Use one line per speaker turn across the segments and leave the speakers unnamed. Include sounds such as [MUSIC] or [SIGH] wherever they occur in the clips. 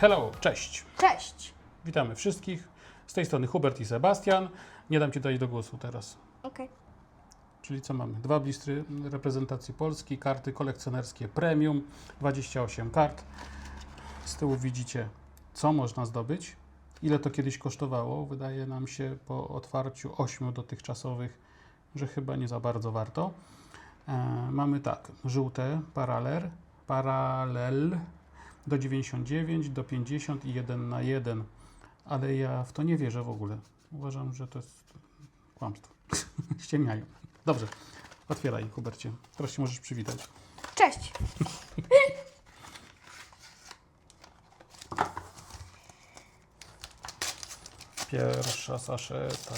Hello, cześć.
Cześć.
Witamy wszystkich. Z tej strony Hubert i Sebastian. Nie dam Ci dać do głosu teraz.
Okej.
Czyli co mamy? Dwa blistry reprezentacji Polski, karty kolekcjonerskie premium, 28 kart. Z tyłu widzicie, co można zdobyć. Ile to kiedyś kosztowało? Wydaje nam się po otwarciu ośmiu dotychczasowych, że chyba nie za bardzo warto. E, mamy tak, żółte paralel, paralel do 99, do 50 i 1 na 1. Ale ja w to nie wierzę w ogóle. Uważam, że to jest kłamstwo. [LAUGHS] Ściemniają. Dobrze, otwieraj, Hubercie. Teraz się możesz przywitać.
Cześć. [LAUGHS]
Pierwsza saszeta.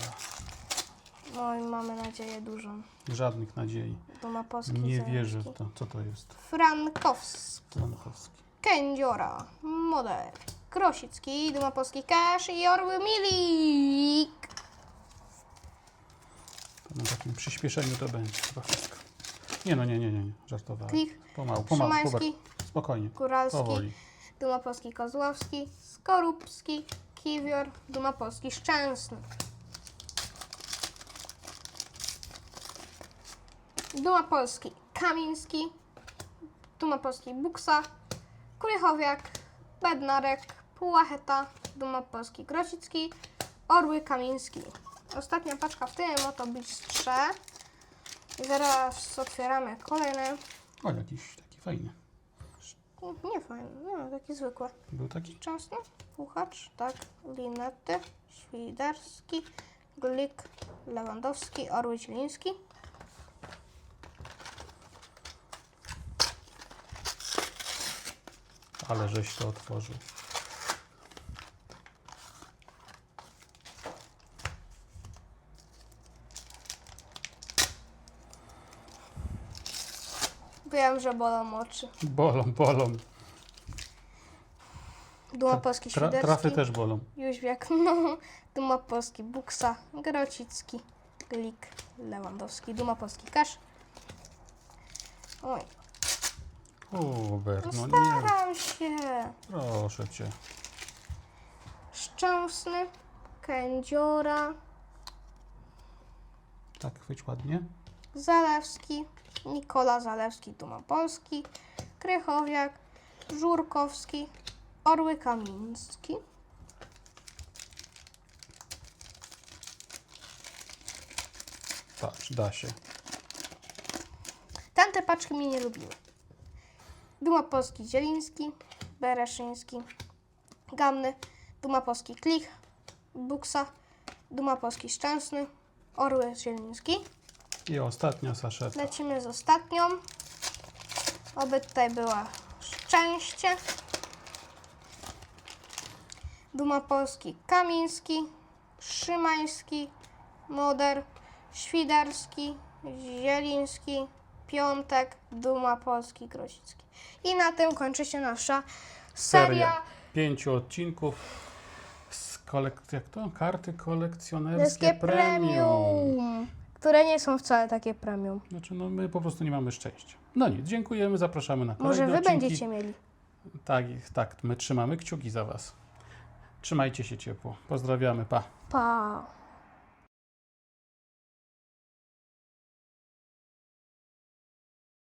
No i mamy nadzieję dużą.
Żadnych nadziei.
Duma Polski.
Nie wierzę w to. Co to jest?
Frankowski.
Frankowski.
Kędziora. Moder. Krosicki. Duma Polski Cash i Orły Milik.
To na takim przyspieszeniu to będzie chyba wszystko. Nie no, nie, nie, nie, nie. żartowałem.
Klich.
Pomału, pomału.
Szymański.
Spokojnie.
Góralski.
Powoli.
Duma Polski Kozłowski. Skorupski. Kiwior. Duma Polski Szczęsny. Duma Polski Kamiński. Duma Polski Buksa. Kurychowiak. Bednarek. Pułacheta. Duma Polski Grosicki. Orły Kamiński. Ostatnia paczka w tym oto blistrze. I zaraz otwieramy kolejne.
O, jakiś taki fajny.
Nie fajne, nie, takie zwykłe.
Był taki?
Częsny, puchacz, tak, linety, świderski, glik, lewandowski, orły cieliński.
Ale żeś to otworzył.
Wiem, że bolą oczy.
Bolą, bolą.
Duma Polski
Tra,
Świderski,
trafy też bolą.
Jóźwiak, no, Duma Polski Buksa, Grocicki, Glik, Lewandowski, Duma Polski Kasz. Oj,
Hubert, no nie.
staram się.
Proszę Cię.
Szczęsny, Kędziora,
Tak, chwyć ładnie.
Zalewski, Nikola Zalewski, Duma Polski, Krychowiak, Żurkowski, Orły Kamiński,
Patrz, da się.
Tamte paczki mnie nie lubiły. Duma Polski Zieliński, Bereszyński, Gamny, Duma Polski Klich, Buksa, Duma Polski Szczęsny, Orły Zieliński.
I ostatnia saszeta.
Lecimy z ostatnią. Oby tutaj była szczęście. Duma Polski Kamiński, Szymański, Moder, Świderski, Zieliński, Piątek, Duma Polski Grosicki. I na tym kończy się nasza seria.
Pięciu odcinków z kolek... jak to? Karty kolekcjonerskie
premium, które nie są wcale takie premium.
Znaczy, no my po prostu nie mamy szczęścia. No nic, dziękujemy, zapraszamy na kolejne
Może wy
odcinki.
będziecie mieli.
Tak, tak, my trzymamy kciuki za Was. Trzymajcie się ciepło. Pozdrawiamy, pa.
Pa.